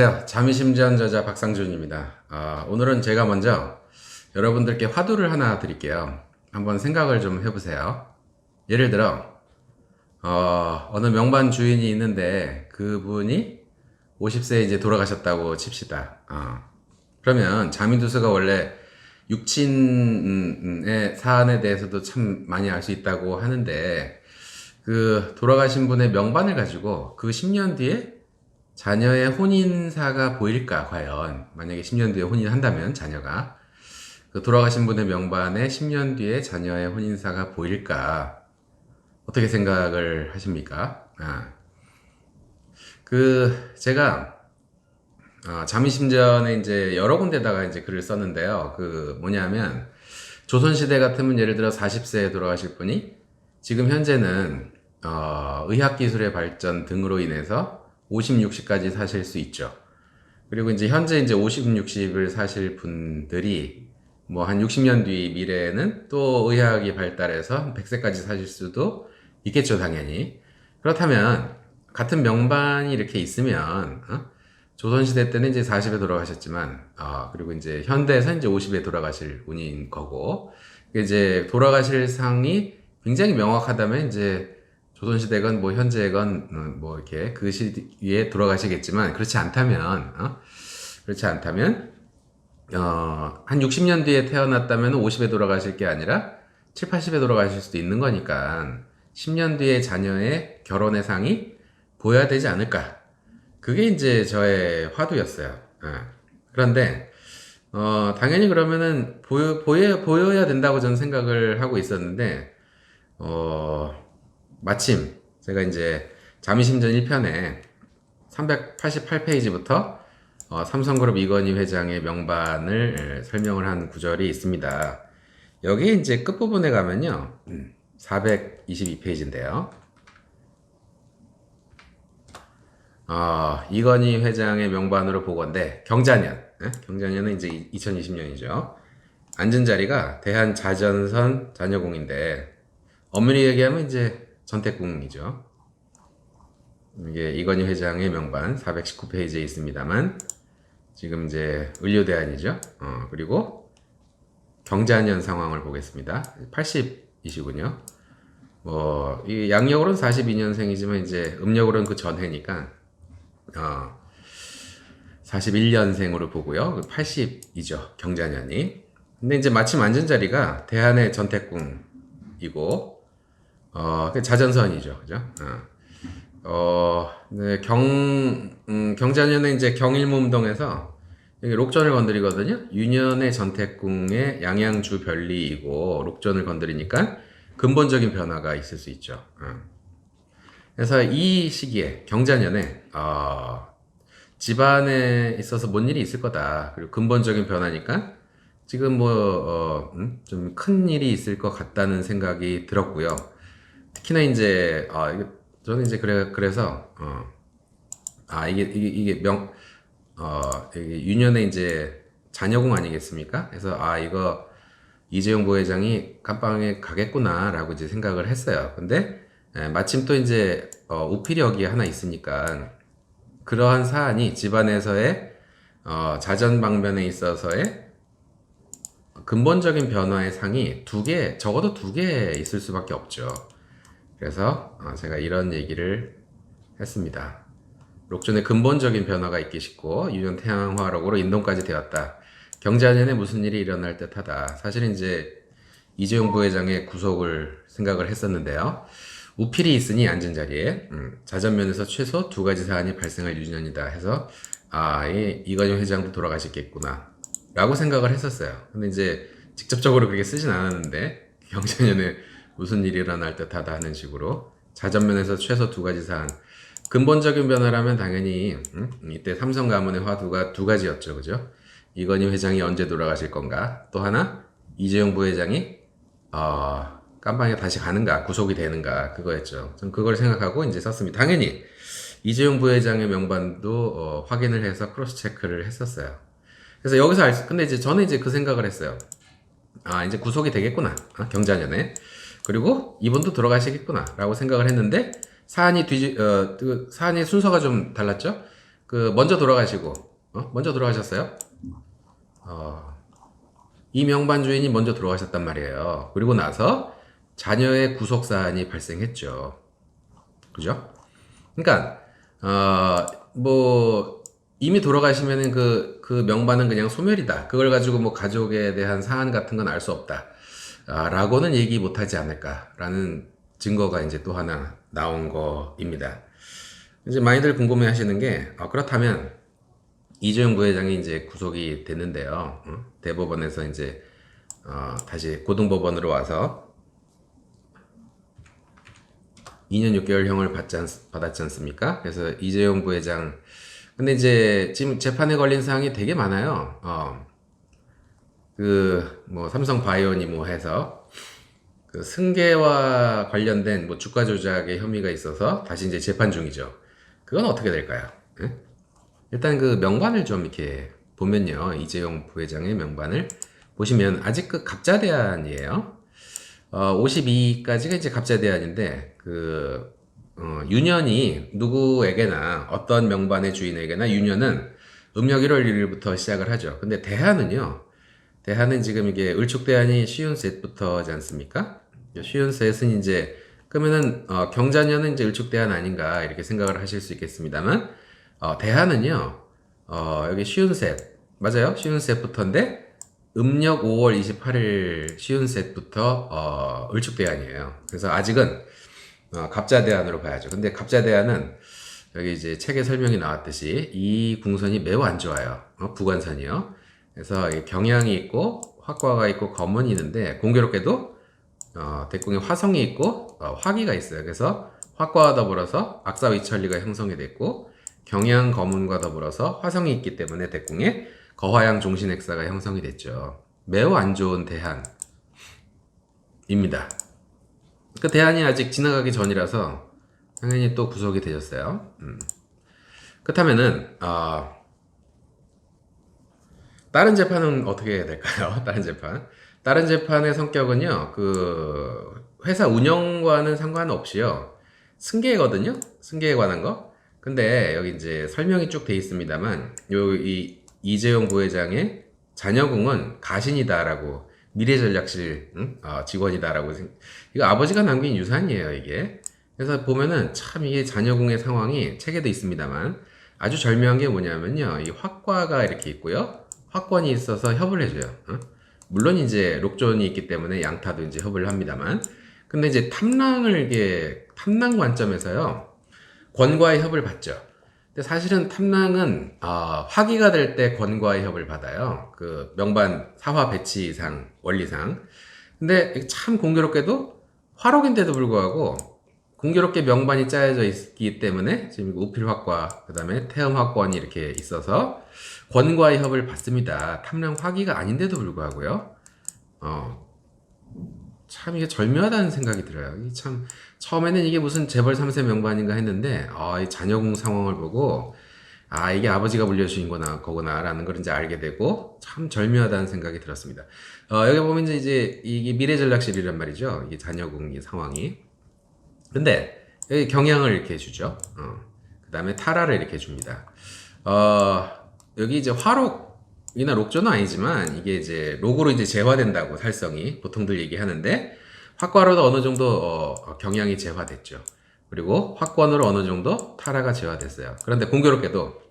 안녕하세요. 잠의심전 저자 박상준입니다. 아, 오늘은 제가 먼저 여러분들께 화두를 하나 드릴게요. 한번 생각을 좀 해보세요. 예를 들어, 어, 어느 명반 주인이 있는데 그분이 50세에 이제 돌아가셨다고 칩시다. 어. 그러면 자민두수가 원래 육친의 사안에 대해서도 참 많이 알 수 있다고 하는데 그 돌아가신 분의 명반을 가지고 그 10년 뒤에 자녀의 혼인사가 보일까 과연 만약에 10년 뒤에 혼인한다면 자녀가 그 돌아가신 분의 명반에 10년 뒤에 자녀의 혼인사가 보일까 어떻게 생각을 하십니까? 아. 그 제가 어, 잠의심전에 이제 여러 군데다가 이제 글을 썼는데요. 그 뭐냐면 조선시대 같으면 예를 들어 40세에 돌아가실 분이 지금 현재는 어, 의학기술의 발전 등으로 인해서 50, 60까지 사실 수 있죠. 그리고 이제 현재 이제 50, 60을 사실 분들이 뭐 한 60년 뒤 미래에는 또 의학이 발달해서 100세까지 사실 수도 있겠죠, 당연히. 그렇다면 같은 명반이 이렇게 있으면 어? 조선시대 때는 이제 40에 돌아가셨지만, 아, 그리고 이제 현대에서 이제 50에 돌아가실 운인 거고, 이제 돌아가실 상이 굉장히 명확하다면 이제 조선시대건 뭐 현재건 음, 뭐 이렇게 그 시기에 돌아가시겠지만, 그렇지 않다면, 어? 그렇지 않다면, 어, 한 60년 뒤에 태어났다면 50에 돌아가실 게 아니라 7, 80에 돌아가실 수도 있는 거니까 10년 뒤에 자녀의 결혼의 상이 보여야 되지 않을까. 그게 이제 저의 화두였어요. 예. 그런데 어, 당연히 그러면은 보여, 보여, 보여야 된다고 저는 생각을 하고 있었는데 어, 마침 제가 이제 잠의심전 1편에 388페이지부터 어, 삼성그룹 이건희 회장의 명반을 예, 설명을 한 구절이 있습니다. 여기 이제 끝부분에 가면요. 음, 422페이지인데요. 어, 이건희 회장의 명반으로 보건데 경자년, 예? 경자년은 이제 2020년이죠. 앉은 자리가 대한자전선 자녀공인데 엄밀히 얘기하면 이제 전택궁이죠. 이게 이건희 회장의 명반 419페이지에 있습니다만 지금 이제 의료대안이죠. 어, 그리고 경자년 상황을 보겠습니다. 80이시군요. 뭐, 이 양력으로는 42년생이지만 이제 음력으로는 그 전해니까 어, 41년생으로 보고요. 80이죠. 경자년이. 근데 이제 마침 앉은 자리가 대한의 전택궁이고, 어, 그 자전선이죠. 그죠? 어, 어 네, 경, 음, 경자년에 이제 경일몸동에서 여기 록전을 건드리거든요. 유년의 전택궁의 양양주 별리이고, 록전을 건드리니까 근본적인 변화가 있을 수 있죠. 어. 그래서 이 시기에 경자년에 어, 집안에 있어서 뭔 일이 있을 거다. 그리고 근본적인 변화니까 지금 뭐 좀큰 일이 있을 것 같다는 생각이 들었고요. 특히나 이제 어, 이게 저는 이제 그래 그래서 어, 아 이게 이게 이게 명 어, 이게 유년에 이제 자녀궁 아니겠습니까? 그래서 아 이거 이재용 부회장이 감방에 가겠구나라고 이제 생각을 했어요. 근데 예, 마침 또 이제 어, 우피력이 하나 있으니까 그러한 사안이 집안에서의 어, 자전 방면에 있어서의 근본적인 변화의 상이 두 개, 적어도 두 개 있을 수밖에 없죠. 그래서 어, 제가 이런 얘기를 했습니다. 록존의 근본적인 변화가 있기 싶고 유전 태양화록으로 인동까지 되었다. 경자년에 무슨 일이 일어날 듯하다. 사실은 이제 이재용 부회장의 구속을 생각을 했었는데요. 우필이 있으니 앉은 자리에 음, 자전면에서 최소 두 가지 사안이 발생할 유전이다 해서 아, 이 이건영 회장도 돌아가셨겠구나 라고 생각을 했었어요. 근데 이제 직접적으로 그렇게 쓰진 않았는데 경자년에 무슨 일이 일어날 듯하다 하는 식으로 자전면에서 최소 두 가지 사안 근본적인 변화라면 당연히 음, 이때 삼성 가문의 화두가 두 가지였죠, 그죠? 이건희 회장이 언제 돌아가실 건가? 또 하나 이재용 부회장이 어, 깜방에 다시 가는가, 구속이 되는가, 그거였죠. 전 그걸 생각하고 이제 썼습니다. 당연히, 이재용 부회장의 명반도 어, 확인을 해서 크로스 체크를 했었어요. 그래서 여기서 알 수, 근데 이제 저는 이제 그 생각을 했어요. 아, 이제 구속이 되겠구나. 아, 경자년에. 그리고 이분도 들어가시겠구나. 라고 생각을 했는데, 사안이 뒤지, 어, 그 사안의 순서가 좀 달랐죠? 그 먼저 돌아가시고 어? 먼저 돌아가셨어요? 어, 이 명반 주인이 먼저 돌아가셨단 말이에요. 그리고 나서 자녀의 구속 사안이 발생했죠. 그죠? 그러니까 어 뭐 이미 돌아가시면은 그, 그 명반은 그냥 소멸이다. 그걸 가지고 뭐 가족에 대한 사안 같은 건 알 수 없다. 아, 라고는 얘기 못 하지 않을까라는 증거가 이제 또 하나 나온 거입니다. 이제 많이들 궁금해 하시는 게, 아, 그렇다면 이재용 부회장이 이제 구속이 됐는데요. 어? 대법원에서 이제, 어, 다시 고등법원으로 와서 2년 6개월형을 받지 않, 받았지 않습니까? 그래서 이재용 부회장 근데 이제 지금 재판에 걸린 사항이 되게 많아요. 어. 그, 뭐, 삼성 바이오니 뭐 해서, 그 승계와 관련된 뭐 주가 조작의 혐의가 있어서 다시 이제 재판 중이죠. 그건 어떻게 될까요? 예? 일단 그 명반을 좀 이렇게 보면요. 이재용 부회장의 명반을 보시면 아직 그 갑자 대안이에요. 어, 52까지가 이제 갑자 대안인데, 그, 어, 유년이 누구에게나 어떤 명반의 주인에게나 유년은 음력 1월 1일부터 시작을 하죠. 근데 대한은요. 대한은 지금 이게 을축 대한이 쉬운 셋부터지 않습니까? 쉬운 셋은 이제 그러면은 어, 경자년은 이제 을축 대한 아닌가 이렇게 생각을 하실 수 있겠습니다만 어, 대한은요. 어, 여기 쉬운 셋 맞아요? 쉬운 셋부터인데 음력 5월 28일 쉬운 셋부터 어, 을축 대한이에요. 그래서 아직은 어, 갑자대안으로 봐야죠. 근데 갑자대안은 여기 이제 책에 설명이 나왔듯이 이 궁선이 매우 안 좋아요. 어, 부관선이요. 그래서 이 경향이 있고 확과가 있고 검은이 있는데 공교롭게도 어, 대궁에 화성이 있고 어, 화기가 있어요. 그래서 확과와 더불어서 악사위천리가 형성이 됐고 경향 검은과 더불어서 화성이 있기 때문에 대궁에 거화양 종신액사가 형성이 됐죠. 매우 안 좋은 대한입니다. 그 대안이 아직 지나가기 전이라서 당연히 또 구속이 되셨어요. 음. 그렇다면은 어, 다른 재판은 어떻게 될까요? 다른 재판. 다른 재판의 성격은요. 그 회사 운영과는 상관없이요. 승계거든요. 승계에 관한 거. 근데 여기 이제 설명이 쭉 돼 있습니다만 요 이 이재용 부회장의 자녀궁은 가신이다라고 미래전략실 응? 어, 직원이다라고 생... 이거 아버지가 남긴 유산이에요 이게 그래서 보면은 참 이게 자녀궁의 상황이 책에도 있습니다만 아주 절묘한 게 뭐냐면요 이 확과가 이렇게 있고요 확권이 있어서 협을 해줘요 어? 물론 이제 록존이 있기 때문에 양타도 이제 협을 합니다만 근데 이제 탐랑을 이게 탐랑 관점에서요 권과의 협을 받죠 근데 사실은 탐랑은 어, 화기가 될 때 권과의 협을 받아요. 그 명반 사화 배치상 원리상. 근데 참 공교롭게도 화록인데도 불구하고 공교롭게 명반이 짜여져 있기 때문에 지금 우필화과 그 다음에 태음화권이 이렇게 있어서 권과의 협을 받습니다. 탐랑 화기가 아닌데도 불구하고요. 어, 참 이게 절묘하다는 생각이 들어요. 참 처음에는 이게 무슨 재벌 3세 명반인가 했는데 아, 이 자녀궁 상황을 보고 아 이게 아버지가 물려주신 거나 거구나라는 걸 이제 알게 되고 참 절묘하다는 생각이 들었습니다. 어, 여기 보면 이제, 이게 미래전략실이란 말이죠. 이게 자녀궁 이 상황이. 근데 경향을 이렇게 주죠. 어, 그 다음에 타라를 이렇게 줍니다. 어, 여기 이제 화록 이나 록조는 아니지만 이게 이제 록으로 이제 재화된다고 살성이 보통들 얘기하는데 확과로도 어느 정도 어, 경향이 재화됐죠. 그리고 확권으로 어느 정도 타라가 재화됐어요. 그런데 공교롭게도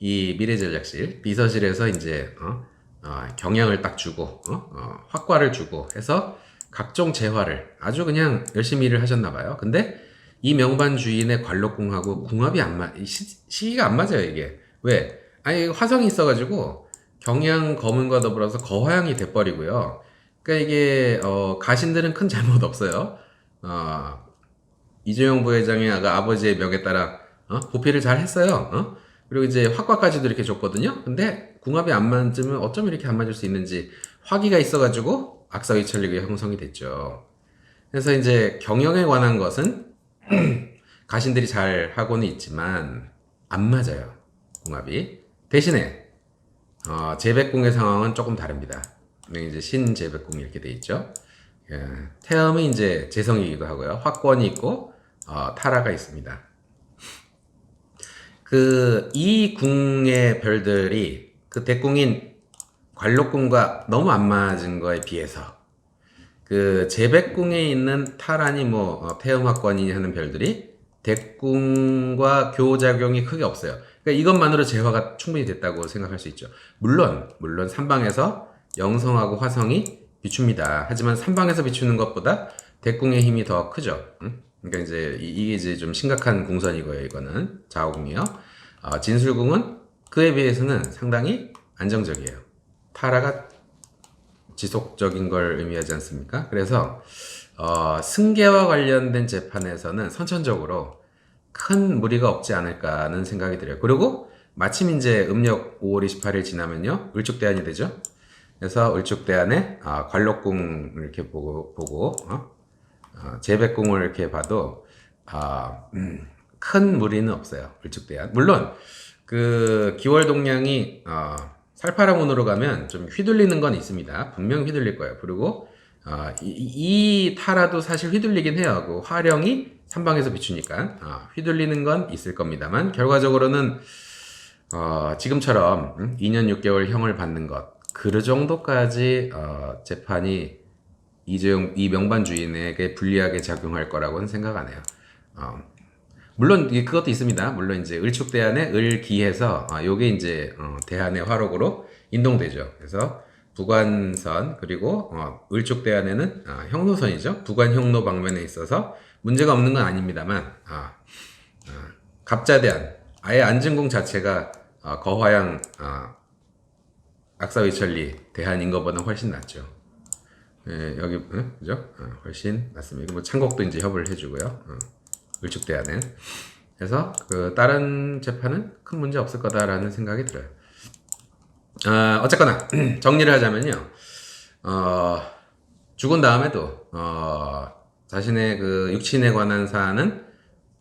이 미래전략실 비서실에서 이제 어, 어, 경향을 딱 주고 어, 어, 확과를 주고 해서 각종 재화를 아주 그냥 열심히 일을 하셨나 봐요. 근데 이 명반 주인의 관록궁하고 궁합이 안 맞, 시, 시기가 안 맞아요 이게 왜? 아니 화성이 있어가지고 경향 검은과 더불어서 거화양이 돼버리고요. 그러니까 이게 어, 가신들은 큰 잘못 없어요. 어, 이재용 부회장의 아버지의 명에 따라 어? 보필을 잘 했어요. 어? 그리고 이제 확과까지도 이렇게 줬거든요. 근데 궁합이 안 맞으면 어쩜 이렇게 안 맞을 수 있는지 화기가 있어가지고 악사위천리가 형성이 됐죠. 그래서 이제 경영에 관한 것은 가신들이 잘 하고는 있지만 안 맞아요. 궁합이. 대신에 어, 재백궁의 상황은 조금 다릅니다. 이제 신재백궁 이렇게 돼 있죠. 예, 태음이 이제 재성이기도 하고요. 확권이 있고 어, 타라가 있습니다. 그 이 궁의 별들이 그 대궁인 관록궁과 너무 안 맞은 거에 비해서 그 제백궁에 있는 타란이 뭐 어, 태음화권이 하는 별들이 대궁과 교작용이 크게 없어요. 그러니까 이것만으로 재화가 충분히 됐다고 생각할 수 있죠. 물론 물론 삼방에서 영성하고 화성이 비춥니다. 하지만 삼방에서 비추는 것보다 대궁의 힘이 더 크죠. 응? 그러니까 이제 이- 이게 이제 좀 심각한 궁선이고요. 이거는 좌우궁이요. 어, 진술궁은 그에 비해서는 상당히 안정적이에요. 타라가 지속적인 걸 의미하지 않습니까? 그래서 어, 승계와 관련된 재판에서는 선천적으로 큰 무리가 없지 않을까 하는 생각이 들어요. 그리고 마침 이제 음력 5월 28일 지나면요. 을축대안이 되죠. 그래서 을축대안에 아, 관록궁 이렇게 보고 보고 어? 어, 제백궁을 이렇게 봐도 아, 음, 큰 무리는 없어요. 을축대안. 물론 그 기월 동량이 어, 살파라문으로 가면 좀 휘둘리는 건 있습니다. 분명 휘둘릴 거예요. 그리고 어, 이, 이 타라도 사실 휘둘리긴 해요. 그 화령이 삼방에서 비추니까 어, 휘둘리는 건 있을 겁니다만 결과적으로는 어, 지금처럼 음, 2년 6개월 형을 받는 것 그 정도까지 어, 재판이 이재용 이 명반 주인에게 불리하게 작용할 거라고는 생각 안 해요. 어, 물론 그것도 있습니다. 물론 이제 을축대안에 을기해서 아, 요게 이제 어, 대한의 화록으로 인동되죠. 그래서 부관선 그리고 어, 을축대안에는 아, 형로선이죠. 부관 형로 방면에 있어서 문제가 없는 건 아닙니다만 아, 아, 갑자대안 아예 안진궁 자체가 어, 거화양 아, 악사위천리 대한인 것보다 훨씬 낫죠. 예, 여기 응? 그죠? 어, 훨씬 낫습니다. 뭐 창곡도 이제 협을 해주고요. 어, 을축대안은 그래서 그 다른 재판은 큰 문제 없을 거다라는 생각이 들어요. 아, 어쨌거나 정리를 하자면요. 어, 죽은 다음에도 어, 자신의 그 육친에 관한 사안은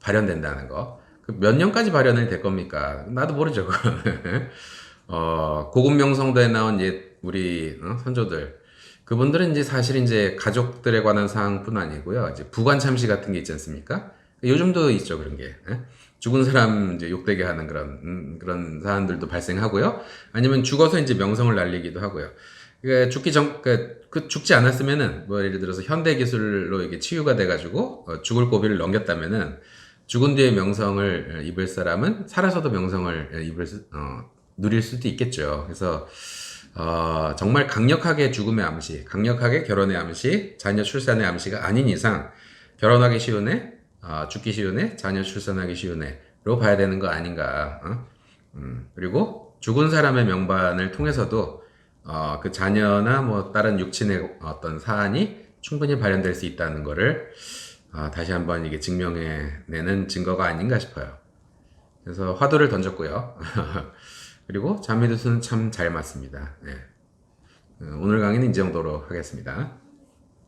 발현된다는 거. 그몇 년까지 발현이 될 겁니까? 나도 모르죠. 어, 고급 명성도에 나온 옛 우리 어, 선조들 그분들은 이제 사실 이제 가족들에 관한 사항뿐 아니고요. 이제 부관 참시 같은 게 있지 않습니까? 요즘도 있죠 그런 게. 예? 죽은 사람 이제 욕되게 하는 그런 음, 그런 사안들도 발생하고요. 아니면 죽어서 이제 명성을 날리기도 하고요. 그 죽기 전, 그, 그 죽지 않았으면은 뭐 예를 들어서 현대 기술로 이게 치유가 돼가지고 어, 죽을 고비를 넘겼다면은 죽은 뒤에 명성을 입을 사람은 살아서도 명성을 입을 수- 어, 누릴 수도 있겠죠. 그래서 어, 정말 강력하게 죽음의 암시, 강력하게 결혼의 암시, 자녀 출산의 암시가 아닌 이상 결혼하기 쉬운 애, 어, 죽기 애, 자녀 출산하기 쉬운 애로 봐야 되는 거 아닌가. 어? 음, 그리고 죽은 사람의 명반을 통해서도 어, 그 자녀나 뭐 다른 육친의 어떤 사안이 충분히 발현될 수 있다는 거를 아, 다시 한번 이게 증명해내는 증거가 아닌가 싶어요. 그래서 화두를 던졌고요. 그리고 자미두수는 참 잘 맞습니다. 네. 어, 오늘 강의는 이 정도로 하겠습니다.